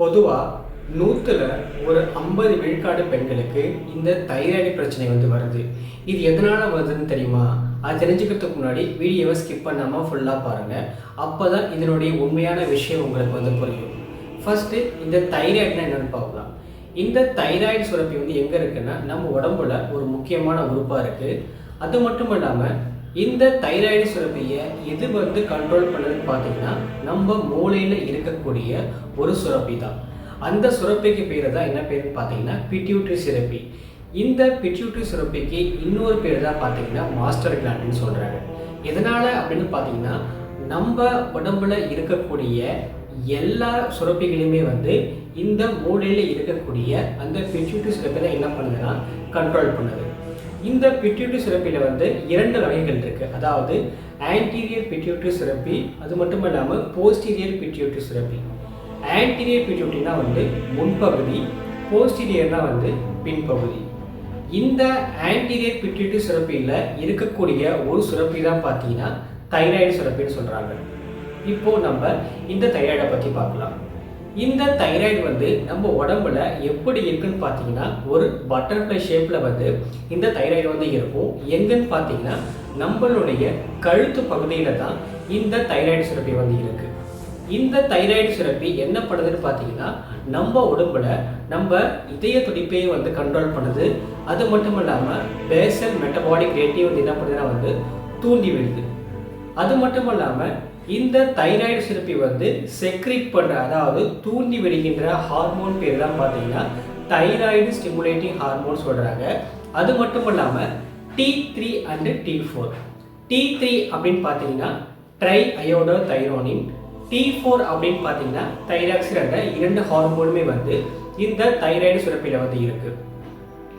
பொதுவாக நூற்றில் ஒரு ஐம்பது விழுக்காடு பெண்களுக்கு இந்த தைராய்டு பிரச்சனை வந்து வருது. இது எதனால் வருதுன்னு தெரியுமா? அது தெரிஞ்சுக்கிறதுக்கு முன்னாடி வீடியோவை ஸ்கிப் பண்ணாமல் ஃபுல்லாக பாருங்கள் அப்போ தான் இதனுடைய உண்மையான விஷயம் உங்களுக்கு வந்து புரியும். ஃபஸ்ட்டு இந்த தைராய்டுனா என்னென்னு பார்க்கலாம். இந்த தைராய்டு சுரப்பி வந்து எங்கே இருக்குன்னா நம்ம உடம்புல ஒரு முக்கியமான உறுப்பாக இருக்குது அது மட்டும் இல்லாமல் இந்த தைராய்டு சுரப்பியை எது வந்து கண்ட்ரோல் பண்ணுதுன்னு பார்த்தீங்கன்னா நம்ம மூளையில் இருக்கக்கூடிய ஒரு சுரப்பி தான். அந்த சுரப்பிக்கு பேர் தான் என்ன பேருன்னு பார்த்தீங்கன்னா பிட்யூட்ரி சுரப்பி இந்த பிட்யூட்ரி சுரப்பிக்கு இன்னொரு பேர் தான் பார்த்தீங்கன்னா மாஸ்டர் கிளாண்டுன்னு சொல்கிறாங்க எதனால் அப்படின்னு பார்த்தீங்கன்னா நம்ம உடம்புல இருக்கக்கூடிய எல்லா சுரப்பிகளையுமே வந்து இந்த மூளையில் இருக்கக்கூடிய அந்த பிட்யூட்ரி சுரப்பி தான் என்ன பண்ணுதுன்னா கண்ட்ரோல் பண்ணுது. இந்த பிட்யூட்ரி சுரப்பியில் வந்து இரண்டு வகைகள் இருக்குது அதாவது ஆன்டீரியர் பிட்யூட்ரி சுரப்பி அது மட்டும் இல்லாமல் போஸ்டீரியர் பிட்யூட்ரி சுரப்பி ஆன்டீரியர் பிட்யூட்ரினா வந்து முன்பகுதி போஸ்டீரியர்னா வந்து பின்பகுதி. இந்த ஆன்டீரியர் பிட்யூட்ரி சுரப்பியில் இருக்கக்கூடிய ஒரு சுரப்பி தான் பார்த்தீங்கன்னா தைராய்டு சுரப்பின்னு சொல்கிறாங்க இப்போது நம்ம இந்த தைராய்டை பற்றி பார்க்கலாம். இந்த தைராய்டு வந்து நம்ம உடம்புல எப்படி இருக்குன்னு பார்த்தீங்கன்னா ஒரு பட்டர்ஃப்ளை ஷேப்பில் வந்து இந்த தைராய்டு வந்து இருக்கும். எங்கன்னு பார்த்தீங்கன்னா நம்மளுடைய கழுத்து பகுதியில் தான் இந்த தைராய்டு சுரப்பி வந்து இருக்குது இந்த தைராய்டு சுரப்பி என்ன பண்ணுதுன்னு பார்த்தீங்கன்னா நம்ம உடம்புல நம்ம இதய துடிப்பையும் வந்து கண்ட்ரோல் பண்ணுது. அது மட்டும் இல்லாமல் பேசல் மெட்டபாலிக் ரேட்டையும் வந்து என்ன பண்ணுதுன்னா வந்து தூண்டி விடுது. அது மட்டும் இல்லாமல் இந்த தைராய்டு சுரப்பி வந்து செக்ரிட் பண்ணுற அதாவது தூண்டி விடுகின்ற ஹார்மோன் பேர் தான் பார்த்தீங்கன்னா தைராய்டு ஸ்டிமுலேட்டிங் ஹார்மோன் சொல்கிறாங்க அது மட்டும் இல்லாமல் T three and T four T three அப்படின்னு பார்த்தீங்கன்னா triiodothyronine T four அப்படின்னு பார்த்தீங்கன்னா தைராக்சின் என்ற இரண்டு ஹார்மோனுமே வந்து இந்த தைராய்டு சுரப்பியில் வந்து இருக்குது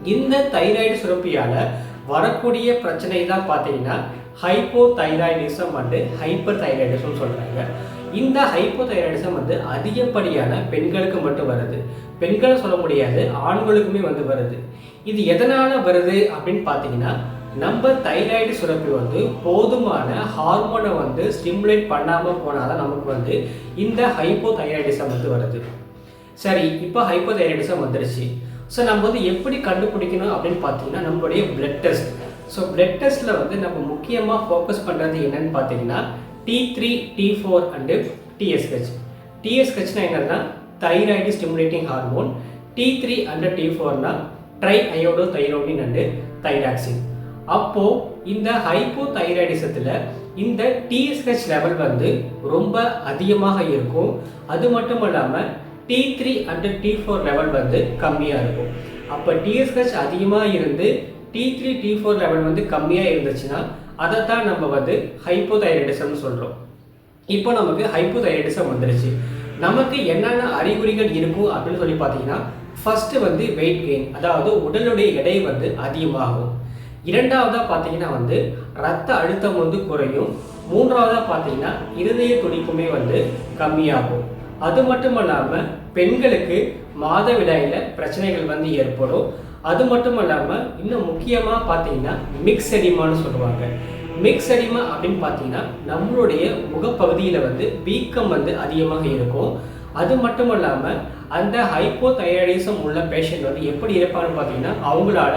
இந்த தைராய்டு சுரப்பியால் வரக்கூடிய பிரச்சனை தான் பார்த்தீங்கன்னா ஹைப்போ தைராய்டிசம் வந்து ஹைப்பர் தைராய்டிசம் சொல்கிறாங்க இந்த ஹைப்போ தைராய்டிசம் வந்து அதிகப்படியான பெண்களுக்கு மட்டும் வருது. பெண்களை சொல்ல முடியாது ஆண்களுக்குமே வந்து வருது. இது எதனால் வருது அப்படின்னு பார்த்தீங்கன்னா நம்ம தைராய்டு சுரப்பி வந்து போதுமான ஹார்மோனை வந்து ஸ்டிமுலேட் பண்ணாமல் போனால் தான் நமக்கு வந்து இந்த ஹைப்போ தைராய்டிசம் வந்து வருது. சரி இப்போ ஹைப்போ தைராய்டிசம் வந்துருச்சு. ஸோ நம்ம வந்து எப்படி கண்டுபிடிக்கணும் அப்படின்னு பார்த்தீங்கன்னா நம்மளுடைய பிளட் டெஸ்ட் ஸோ பிளட் டெஸ்ட்டில் வந்து நம்ம முக்கியமாக ஃபோக்கஸ் பண்ணுறது என்னன்னு பார்த்தீங்கன்னா T three T four and TSH டிஎஸ்ஹெச்னா என்னன்னா thyroid stimulating hormone T three and T ஃபோர்னா triiodothyronine and thyroxine அப்போது இந்த ஹைப்போ தைராய்டிசத்தில் இந்த டிஎஸ்ஹெச் லெவல் வந்து ரொம்ப அதிகமாக இருக்கும். அது மட்டும் இல்லாமல் T three and T four level வந்து கம்மியாக இருக்கும். அப்போ டிஎஸ்ஹெச் அதிகமாக இருந்து T three T four level வந்து கம்மியாக இருந்துச்சுன்னா அதை தான் நம்ம வந்து ஹைப்போதைரடிசம்னு சொல்கிறோம் இப்போ நமக்கு ஹைப்போதைரடிசம் வந்துருச்சு. நமக்கு என்னென்ன அறிகுறிகள் இருக்கும் அப்படின்னு சொல்லி பார்த்தீங்கன்னா ஃபஸ்ட்டு வந்து வெயிட் கெயின் அதாவது உடலுடைய எடை வந்து அதிகமாகும். இரண்டாவதாக பார்த்தீங்கன்னா வந்து ரத்த அழுத்தம் வந்து குறையும். மூன்றாவதாக பார்த்தீங்கன்னா இருதய துடிப்புமே வந்து கம்மியாகும். அது மட்டும் இல்லாமல் பெண்களுக்கு மாதவிடாயில் பிரச்சனைகள் வந்து ஏற்படும். அது மட்டும் இல்லாமல் இன்னும் முக்கியமாக பார்த்தீங்கன்னா மிக்ஸ் எடிமான்னு சொல்லுவாங்க. மிக்ஸ் எடிமா அப்படின்னு பார்த்தீங்கன்னா நம்மளுடைய முகப்பகுதியில் வந்து வீக்கம் வந்து அதிகமாக இருக்கும். அது மட்டும் இல்லாமல் அந்த ஹைப்போ தைராய்டிசம் உள்ள பேஷண்ட் வந்து எப்படி இருப்பாங்கன்னு பார்த்தீங்கன்னா அவங்களால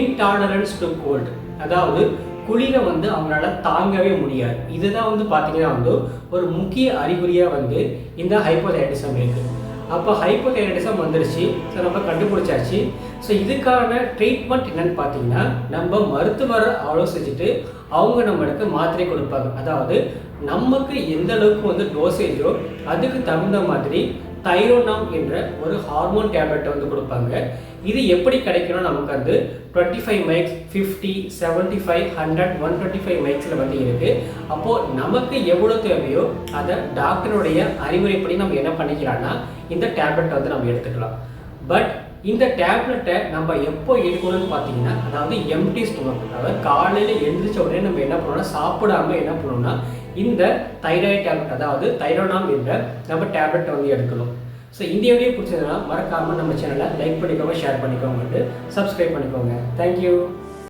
இன்டாலரன்ஸ் டு கோல்டு அதாவது குளிரை வந்து அவங்களால தாங்கவே முடியாது. இதுதான் வந்து பார்த்தீங்கன்னா வந்து ஒரு முக்கிய அறிகுறியாக வந்து இந்த ஹைப்போதைராய்டிசம் இருக்குது அப்போ ஹைப்போதைராய்டிசம் வந்துருச்சு. ஸோ நம்ம கண்டுபிடிச்சாச்சு. ஸோ இதுக்கான ட்ரீட்மெண்ட் என்னன்னு பார்த்தீங்கன்னா நம்ம மருத்துவரை ஆலோசிச்சுட்டு அவங்க நம்மளுக்கு மாத்திரை கொடுப்பாங்க. அதாவது நமக்கு எந்த அளவுக்கு வந்து டோசேஜோ அதுக்கு தகுந்த மாதிரி தைரோனாம் என்ற ஒரு ஹார்மோன் டேப்லெட் வந்து கொடுப்பாங்க. இது எப்படி கிடைக்கணும் நமக்கு வந்து twenty five mics fifty seventy five hundred one twenty five மைக்ஸில் வந்து இருக்குது அப்போது நமக்கு எவ்வளோ தேவையோ அதை டாக்டருடைய அறிவுரைப்படி நம்ம என்ன பண்ணிக்கலாம்னா இந்த டேப்லெட் வந்து நம்ம எடுத்துக்கலாம். பட் இந்த டேப்லெட்டை நம்ம எப்போ எடுக்கணும்னு பார்த்தீங்கன்னா அதாவது எம்டி ஸ்டொமக் அதாவது காலையில் எழுந்திரிச்ச உடனே நம்ம என்ன பண்ணணும்னா சாப்பிடாம என்ன பண்ணணும்னா இந்த தைராய்டு டேப்லெட் அதாவது தைரோனாம் என்ற நம்ம டேப்லெட்டை வந்து எடுக்கணும். ஸோ இந்த வீடியோ பிடிச்சதுன்னா மறக்காமல் நம்ம சேனலை லைக் பண்ணிக்கோங்க ஷேர் பண்ணிக்கோங்க சப்ஸ்கிரைப் பண்ணிக்கோங்க. தேங்க்யூ